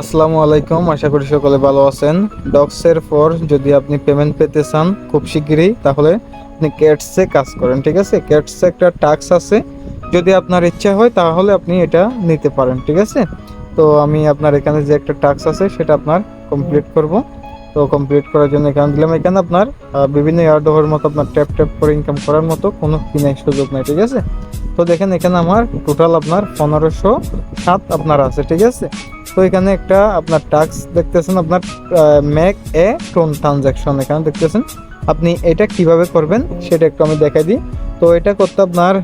আসসালামু আলাইকুম, আশা করি সকলে ভালো আছেন। ডক্সের পর যদি আপনি পেমেন্ট পেতে চান, খুব শিগগিরই, তাহলে আপনি ক্যাটসে কাজ করেন, ঠিক আছে? ক্যাটসে একটা টাস্ক আছে। যদি আপনার ইচ্ছা হয়, তাহলে আপনি এটা নিতে পারেন, ঠিক আছে? তো আমি আপনার এখানে যে একটা টাস্ক আছে, সেটা আপনার কমপ্লিট করব। তো কমপ্লিট করার জন্য এখানে দিলাম। এখানে আপনার বিভিন্ন ইয়ার্ডোভের মতো আপনার ট্যাপ ট্যাপ করে ইনকাম করার মতো কোনো কিনার সুযোগ নেই, ঠিক আছে? তো দেখেন এখানে আমার টোটাল আপনার পনেরোশো সাত আপনার আছে, ঠিক আছে? তো এখানে একটা, আপনার টাস্ক দেখতেছেন, আপনার ম্যাক এ টোন ট্রানজ্যাকশন এখানে দেখতেছেন। আপনি এটা কীভাবে করবেন সেটা একটু আমি দেখাই দিই। তো এটা করতে আপনার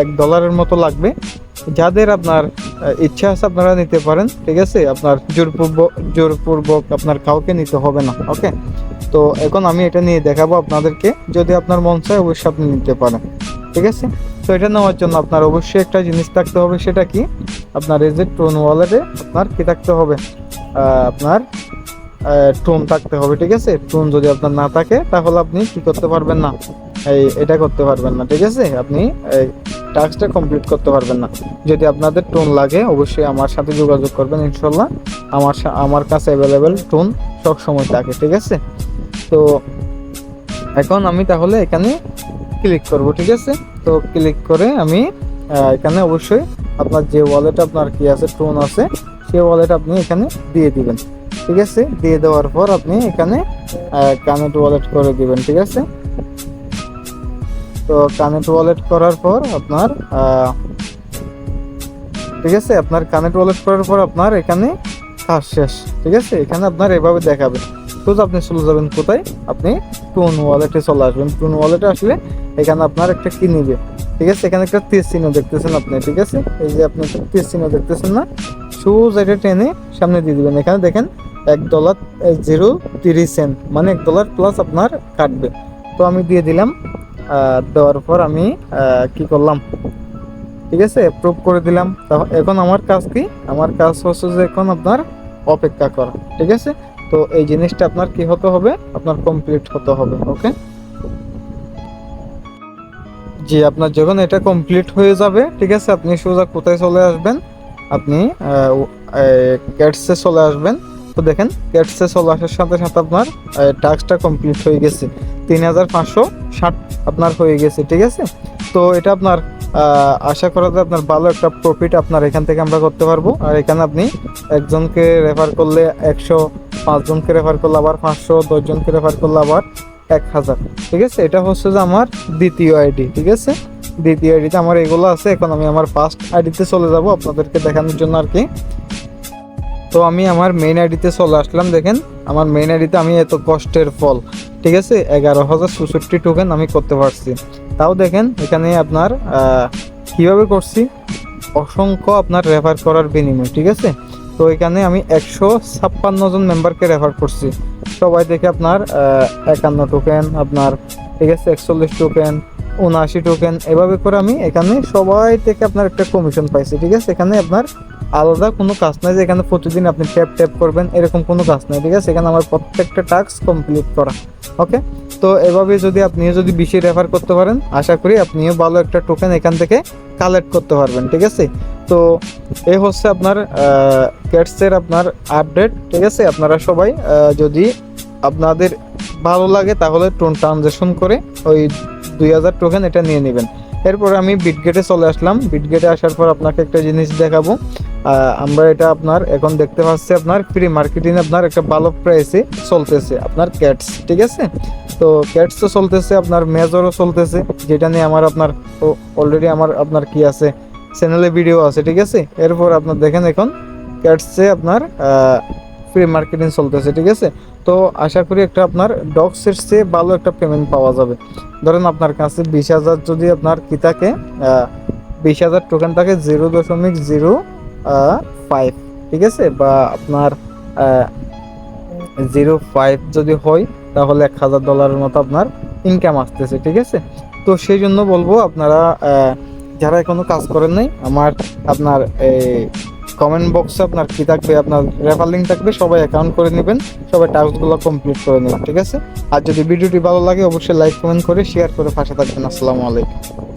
এক ডলারের মতো লাগবে। যাদের আপনার ইচ্ছা আছে আপনারা নিতে পারেন, ঠিক আছে? আপনার জোরপূর্বক জোরপূর্বক আপনার কাউকে নিতে হবে না ওকে তো এখন আমি এটা নিয়ে দেখাবো আপনাদেরকে। যদি আপনার মন চায়, অবশ্যই আপনি নিতে পারেন, ঠিক আছে? তো এটা নেওয়ার জন্য আপনার অবশ্যই একটা জিনিস থাকতে হবে, সেটা কি? আপনার এই যে টোন ওয়ালেটে আপনার কি থাকতে হবে? আপনার টোন থাকতে হবে, ঠিক আছে? টোন যদি আপনার না থাকে, তাহলে আপনি কি করতে পারবেন না? এই, এটা করতে পারবেন না, ঠিক আছে? আপনি টাস্কটা কমপ্লিট করতে পারবেন না। যদি আপনাদের টোন লাগে, অবশ্যই আমার সাথে যোগাযোগ করবেন ইনশাল্লাহ আমার আমার কাছে অ্যাভেলেবেল টোন সব সময় থাকে, ঠিক আছে? তো এখন আমি তাহলে এখানে ক্লিক করব, ঠিক আছে? তো ক্লিক করে আমি এখানে অবশ্যই আপনার যে ওয়ালেট আপনার কি আছে টোন আছে, সেই ওয়ালেট আপনি এখানে দিয়ে দিবেন। ঠিক আছে? দিয়ে দেওয়ার পর আপনি এখানে কানেক্ট ওয়ালেট করে দিবেন, ঠিক আছে? তো কানেক্ট ওয়ালেট করার পর আপনার ঠিক আছে? আপনার কানেক্ট ওয়ালেট করার পর আপনার এখানে কাজ শেষ। ঠিক আছে? এখানে আপনার এভাবে দেখাবে। তো আপনি চলে যাবেন কোথায়? আপনি টুন ওয়ালেটে চলে আসবেন। টুন ওয়ালেটে আসলে এখানে আপনার একটা কি নিবে? ঠিক আছে? এখানে একটা তীর চিহ্ন দেখতেছেন আপনি, ঠিক আছে? এই যে আপনি তীর চিহ্ন দেখতেছেন না? শুজ এটা টেনে সামনে দিয়ে দিবেন। এখানে দেখেন, এক ডলার জিরো তিরিশ সেন্ট মানে এক ডলার প্লাস আপনার কাটবে। তো আমি দিয়ে দিলাম দেওয়ার পর আমি কি করলাম? ঠিক আছে? অ্যাপ্রুভ করে দিলাম। এখন আমার কাজ কি? আমার কাজ হচ্ছে যে এখন আপনার অপেক্ষা করা, ঠিক আছে? তো এই জিনিসটা আপনার কি হতে হবে? আপনার কমপ্লিট হতে হবে ওকে জি, আপনার যখন এটা কমপ্লিট হয়ে যাবে, ঠিক আছে, আপনি সোজা কোথায় চলে আসবেন? আপনি ক্যাটসে চলে আসবেন। তো দেখেন ক্যাটসে চলে আসার সাথে সাথে আপনার টাস্কটা কমপ্লিট হয়ে গেছে। তিন হাজার পাঁচশো ষাট আপনার হয়ে গেছে, ঠিক আছে? তো এটা আপনার আশা করা যায় আপনার ভালো একটা প্রফিট আপনার এখান থেকে আমরা করতে পারব। আর এখানে আপনি একজনকে রেফার করলে একশো, পাঁচজনকে রেফার করলে আবার পাঁচশো, দশজনকে রেফার করলে আবার এক হাজার, ঠিক আছে? এটা হচ্ছে যে আমার দ্বিতীয় আইডি ঠিক আছে? দ্বিতীয় আইডিতে আমার এগুলো আছে, এখন আমি আমার ফার্স্ট আইডিতে চলে যাব আপনাদেরকে দেখানোর জন্য আর কি। তো আমি আমার মেইন আইডিতে চলে আসলাম, দেখেন। আমার মেইন আইডিতে আমি এত কষ্টের ফল, ঠিক আছে? এগারো হাজার চৌষট্টি টোকেন আমি করতে পারছি। তাও দেখেন, এখানে আপনার কীভাবে করছি? অসংখ্য আপনার রেফার করার বিনিময়, ঠিক আছে? তো এখানে আমি একশো ছাপ্পান্ন জন মেম্বারকে রেফার করছি। সবাই দেখে আপনার একান্ন টোকেন আপনার, ঠিক আছে, একচল্লিশ টোকেন উনআশি টোকেন এভাবে করে আমি এখানে সবাই থেকে আপনার একটা কমিশন পাইছি, ঠিক আছে? এখানে আপনার আলাদা কোনো কাজ নাই যে এখানে প্রতিদিন আপনি ট্যাপ ট্যাপ করবেন, এরকম কোনো কাজ নাই, ঠিক আছে? এখানে আমার প্রত্যেকটা টাস্ক কমপ্লিট করা ওকে তো এভাবে যদি আপনিও যদি বেশি রেফার করতে পারেন, আশা করি আপনিও ভালো একটা টোকেন এখান থেকে কালেক্ট করতে পারবেন, ঠিক আছে? তো এই হচ্ছে আপনার ক্যাটসের আপনার আপডেট ঠিক আছে? আপনারা সবাই যদি আপনাদের ভালো লাগে, তাহলে টোন ট্রানজেকশন করে ওই দুই হাজার টোকেন এটা নিয়ে নেবেন। এরপর আমি বিটগেটে চলে আসলাম। বিটগেটে আসার পর আপনাকে একটা জিনিস দেখাবো। আমরা এটা আপনার এখন দেখতে পাচ্ছি আপনার ফ্রি মার্কেটিং আপনার একটা ভালো প্রাইসে চলতেছে, আপনার ক্যাটস ঠিক আছে? তো ক্যাটস তো চলতেছে, আপনার মেজরও চলতেছে, যেটা নিয়ে আমার আপনার অলরেডি আমার আপনার কি আছে চ্যানেলে ভিডিও আছে, ঠিক আছে? এরপর আপনার দেখেন এখন ক্যাটসে আপনার ফ্রি মার্কেটিং চলতেছে, ঠিক আছে? তো আশা করি একটা আপনার ডগসের চেয়ে ভালো একটা পেমেন্ট পাওয়া যাবে। ধরেন আপনার কাছে বিশ হাজার যদি আপনার কি থাকে বিশ হাজার টোকেন থাকে জিরো দশমিক জিরো ফাইভ ঠিক আছে? বা আপনার জিরো ফাইভ যদি হয়, তাহলে এক হাজার ডলারের মতো আপনার ইনকাম আসতেছে, ঠিক আছে? তো সেই জন্য বলব আপনারা যারা এখনও কাজ করেন নাই, আমার আপনার এই কমেন্ট বক্সে আপনার কি থাকবে, আপনার রেফার লিঙ্ক থাকবে, সবাই অ্যাকাউন্ট করে নেবেন, সবাই টাস্কগুলো কমপ্লিট করে নেবেন, ঠিক আছে? আর যদি ভিডিওটি ভালো লাগে, অবশ্যই লাইক কমেন্ট করে শেয়ার করে পাশে থাকবেন। আসসালামু আলাইকুম।